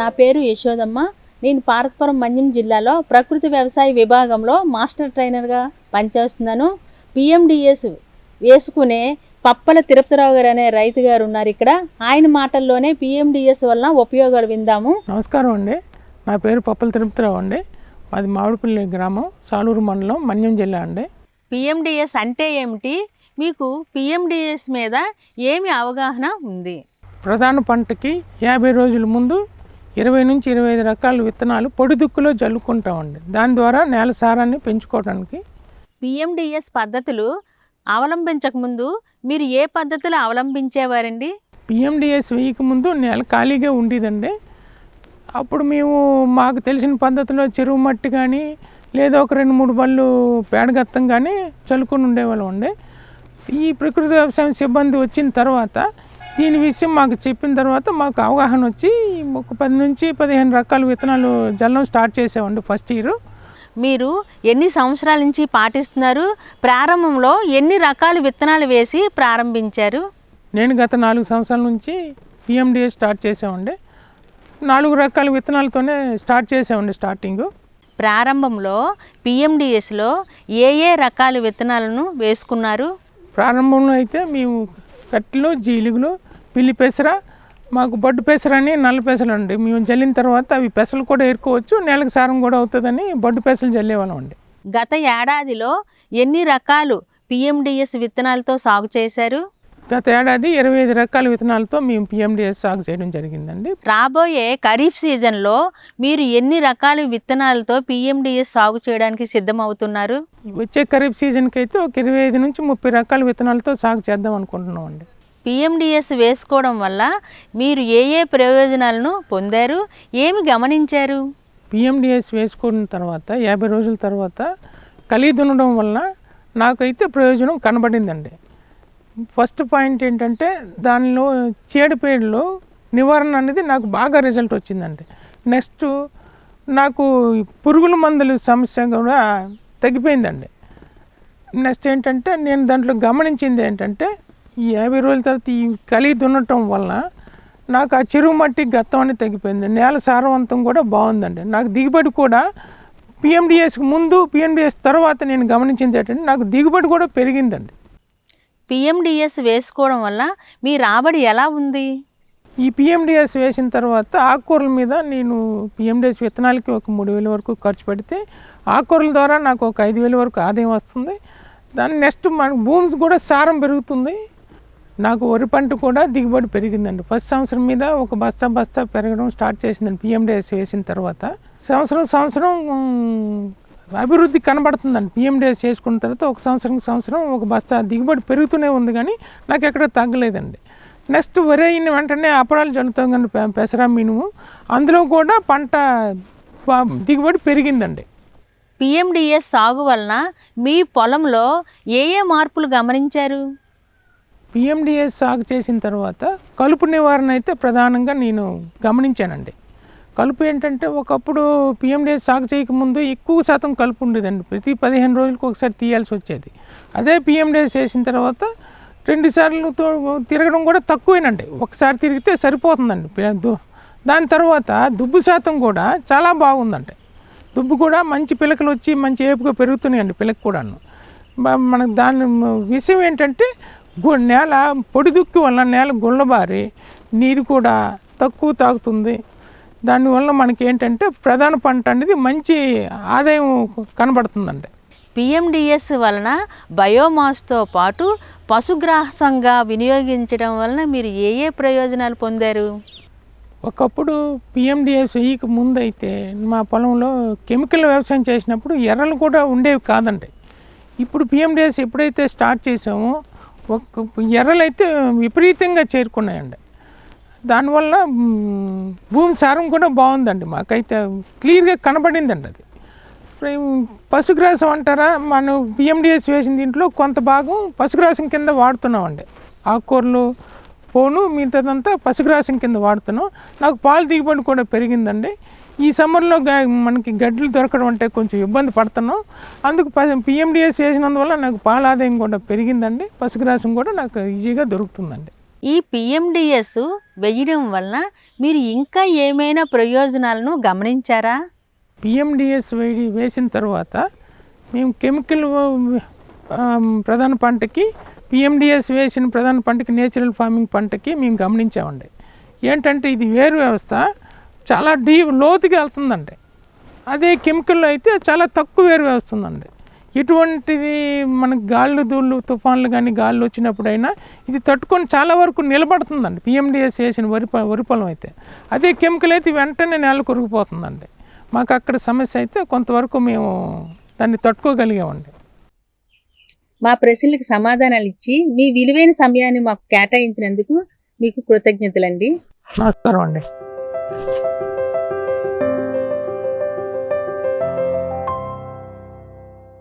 నా పేరు యశోదమ్మ. నేను పార్వతీపురం మన్యం జిల్లాలో ప్రకృతి వ్యవసాయ విభాగంలో మాస్టర్ ట్రైనర్గా పనిచేస్తున్నాను. పిఎండిఎస్ వేసుకునే పప్పల తిరుపతిరావు గారు అనే రైతు గారు ఉన్నారు ఇక్కడ. ఆయన మాటల్లోనే పిఎండిఎస్ వలన ఉపయోగాలు విందాము. నమస్కారం అండి. నా పేరు పప్పల తిరుపతిరావు అండి. మాది మామిడిపల్లి గ్రామం సాలూరు మండలం మన్యం జిల్లా అండి. పిఎండిఎస్ అంటే ఏమిటి? మీకు పిఎండిఎస్ మీద ఏమి అవగాహన ఉంది? ప్రధాన పంటకి యాభై రోజుల ముందు ఇరవై నుంచి ఇరవై ఐదు రకాల విత్తనాలు పొడి దుక్కులో జల్లుకుంటామండి. దాని ద్వారా నేల సారాన్ని పెంచుకోవడానికి పిఎండిఎస్ పద్ధతులు అవలంబించకముందు మీరు ఏ పద్ధతులు అవలంబించేవారండి? పిఎండిఎస్ వేయక ముందు నేల ఖాళీగా ఉండేదండి. అప్పుడు మేము మాకు తెలిసిన పద్ధతిలో చెరువు మట్టి కానీ లేదా ఒక రెండు మూడు బళ్ళు పేడగత్తం కానీ చల్లుకొని ఉండేవాళ్ళం అండి ఈ ప్రకృతి వ్యవసాయం సిబ్బంది వచ్చిన తర్వాత దీని విషయం మాకు చెప్పిన తర్వాత మాకు అవగాహన వచ్చి ఒక పది నుంచి పదిహేను రకాల విత్తనాలు జల్లం స్టార్ట్ చేసామండి ఫస్ట్ ఇయర్. మీరు ఎన్ని సంవత్సరాల నుంచి పాటిస్తున్నారు? ప్రారంభంలో ఎన్ని రకాల విత్తనాలు వేసి ప్రారంభించారు? నేను గత నాలుగు సంవత్సరాల నుంచి పిఎండిఎస్ స్టార్ట్ చేసామండి నాలుగు రకాల విత్తనాలతోనే స్టార్ట్ చేసామండి స్టార్టింగు. ప్రారంభంలో పిఎండిఎస్లో ఏ ఏ రకాల విత్తనాలను వేసుకున్నారు? ప్రారంభంలో అయితే మేము కట్టెలు జీలుగులు పిల్లి పెసర మాకు బొడ్డు పెసర అని నల్ల పెసలు అండి. మేము జల్లిన తర్వాత అవి పెసలు కూడా ఏరుకోవచ్చు నేలకు సారం కూడా అవుతుందని బొడ్డు పెసలు జల్లేవాళ్ళం అండి. గత ఏడాదిలో ఎన్ని రకాలు పిఎండిఎస్ విత్తనాలతో సాగు చేశారు? గత ఏడాది ఇరవై ఐదు రకాల విత్తనాలతో మేము పిఎండిఎస్ సాగు చేయడం జరిగిందండి. రాబోయే ఖరీఫ్ సీజన్లో మీరు ఎన్ని రకాల విత్తనాలతో పిఎండిఎస్ సాగు చేయడానికి సిద్ధమవుతున్నారు? వచ్చే ఖరీఫ్ సీజన్కి అయితే ఒక ఇరవై ఐదు నుంచి ముప్పై రకాల విత్తనాలతో సాగు చేద్దాం అనుకుంటున్నాం అండి. పిఎండిఎస్ వేసుకోవడం వల్ల మీరు ఏ ఏ ప్రయోజనాలను పొందారు? ఏమి గమనించారు? పిఎండిఎస్ వేసుకున్న తర్వాత యాభై రోజుల తర్వాత కలిగి దున్నడం వల్ల నాకైతే ప్రయోజనం కనబడిందండి. ఫస్ట్ పాయింట్ ఏంటంటే దానిలో చీడపీడలు నివారణ అనేది నాకు బాగా రిజల్ట్ వచ్చిందండి. నెక్స్ట్ నాకు పురుగుల మందుల సమస్య కూడా తగ్గిపోయిందండి. నెక్స్ట్ ఏంటంటే నేను దాంట్లో గమనించింది ఏంటంటే ఈ యాభై రోజుల తర్వాత ఈ కలిగి దున్నటం వలన నాకు ఆ చెరువు మట్టి గత్తం అనేది తగ్గిపోయింది. నేల సారవంతం కూడా బాగుందండి. నాకు దిగుబడి కూడా పిఎండిఎస్కి ముందు పిఎండిఎస్ తర్వాత నేను గమనించింది ఏంటంటే నాకు దిగుబడి కూడా పెరిగిందండి. పిఎండిఎస్ వేసుకోవడం వల్ల మీ రాబడి ఎలా ఉంది? ఈ పిఎండిఎస్ వేసిన తర్వాత ఆకుకూరల మీద నేను పిఎండిఎస్ విత్తనాలకి ఒక మూడు వేల వరకు ఖర్చు పెడితే ఆకుకూరల ద్వారా నాకు ఒక ఐదు వేల వరకు ఆదాయం వస్తుంది. దాని నెక్స్ట్ మన భూమి కూడా సారం పెరుగుతుంది. నాకు వరి పంట కూడా దిగుబడి పెరిగిందండి. ఫస్ట్ సంవత్సరం మీద ఒక బస్తా బస్తా పెరగడం స్టార్ట్ చేసిందండి పిఎండిఎస్ వేసిన తర్వాత. సంవత్సరం సంవత్సరం అభివృద్ధి కనబడుతుందండి పిఎండిఎస్ చేసుకున్న తర్వాత ఒక సంవత్సరం సంవత్సరం ఒక బస్తా దిగుబడి పెరుగుతూనే ఉంది కానీ నాకు ఎక్కడ తగ్గలేదండి. నెక్స్ట్ వరి అయిన వెంటనే అపరాలు చల్లుతాం కానీ పెసరా మినుము అందులో కూడా పంట దిగుబడి పెరిగిందండి. పిఎండిఎస్ సాగు వలన మీ పొలంలో ఏ ఏ మార్పులు గమనించారు? పిఎండిఎస్ సాగు చేసిన తర్వాత కలుపు నివారణ అయితే ప్రధానంగా నేను గమనించానండి. కలుపు ఏంటంటే ఒకప్పుడు పిఎండిఎస్ సాగు చేయకముందు ఎక్కువ శాతం కలుపు ఉండేదండి. ప్రతి పదిహేను రోజులకు ఒకసారి తీయాల్సి వచ్చేది. అదే పిఎండిఎస్ చేసిన తర్వాత రెండు సార్లు తిరగడం కూడా తక్కువేనండి. ఒకసారి తిరిగితే సరిపోతుందండి. దాని తర్వాత దుబ్బు శాతం కూడా చాలా బాగుందండి. దుబ్బు కూడా మంచి పిలకలు వచ్చి మంచి ఏపుగా పెరుగుతున్నాయండి పిలక కూడాను. మనకు దాని విషయం ఏంటంటే నేల పొడి దుక్కి వల్ల నేల గుళ్ళబారి నీరు కూడా తక్కువ తాగుతుంది. దానివల్ల మనకి ఏంటంటే ప్రధాన పంట అనేది మంచి ఆదాయం కనబడుతుందండి. పిఎండిఎస్ వలన బయోమాస్తో పాటు పశుగ్రాసంగా వినియోగించడం వలన మీరు ఏ ఏ ప్రయోజనాలు పొందారు? ఒకప్పుడు పిఎండిఎస్ వెయ్యికి ముందు అయితే మా పొలంలో కెమికల్ వ్యవసాయం చేసినప్పుడు ఎర్రలు కూడా ఉండేవి కాదండి. ఇప్పుడు పిఎండిఎస్ ఎప్పుడైతే స్టార్ట్ చేసామో ఒక ఎర్రలు అయితే విపరీతంగా చేరుకున్నాయండి. దానివల్ల భూమి సారం కూడా బాగుందండి మాకైతే. క్లియర్గా కనబడిందండి అది. పశుగ్రాసం అంటారా? మనం బిఎండిఎస్ వేసిన దీంట్లో కొంత భాగం పశుగ్రాసం కింద వాడుతున్నామండి. ఆకుకూరలు పోను మిగతాదంతా పశుగ్రాసం కింద వాడుతున్నాం. నాకు పాలు దిగుబడి కూడా పెరిగిందండి. ఈ సమ్మర్లో మనకి గడ్డలు దొరకడం అంటే కొంచెం ఇబ్బంది పడుతున్నాం. అందుకు పిఎండిఎస్ వేసినందువల్ల నాకు పాల ఆదాయం కూడా పెరిగిందండి. పశుగ్రాసం కూడా నాకు ఈజీగా దొరుకుతుందండి. ఈ పిఎండిఎస్ వేయడం వలన మీరు ఇంకా ఏమైనా ప్రయోజనాలను గమనించారా? పిఎండిఎస్ వేడి వేసిన తర్వాత మేము కెమికల్ ప్రధాన పంటకి పిఎండిఎస్ వేసిన ప్రధాన పంటకి నేచురల్ ఫార్మింగ్ పంటకి మేము గమనించామండి. ఏంటంటే ఇది వేరు వ్యవస్థ. చాలా డీ లోతుగా వెళ్తుందండి. అదే కెమికల్ అయితే చాలా తక్కువ వేరు వేస్తుందండి. ఇటువంటిది మనకు గాళ్ళు దూళ్ళు తుఫాన్లు కానీ గాళ్ళు వచ్చినప్పుడైనా ఇది తట్టుకొని చాలా వరకు నిలబడుతుందండి. పిఎండిఎస్ వేసిన వరి వరి పొలం అయితే. అదే కెమికల్ అయితే వెంటనే నేల కొరిగిపోతుందండి. మాకు అక్కడ సమస్య అయితే కొంతవరకు మేము దాన్ని తట్టుకోగలిగామండి. మా ప్రశ్నలకు సమాధానాలు ఇచ్చి మీ విలువైన సమయాన్ని మాకు కేటాయించినందుకు మీకు కృతజ్ఞతలండి. నమస్కారం అండి. Thank you.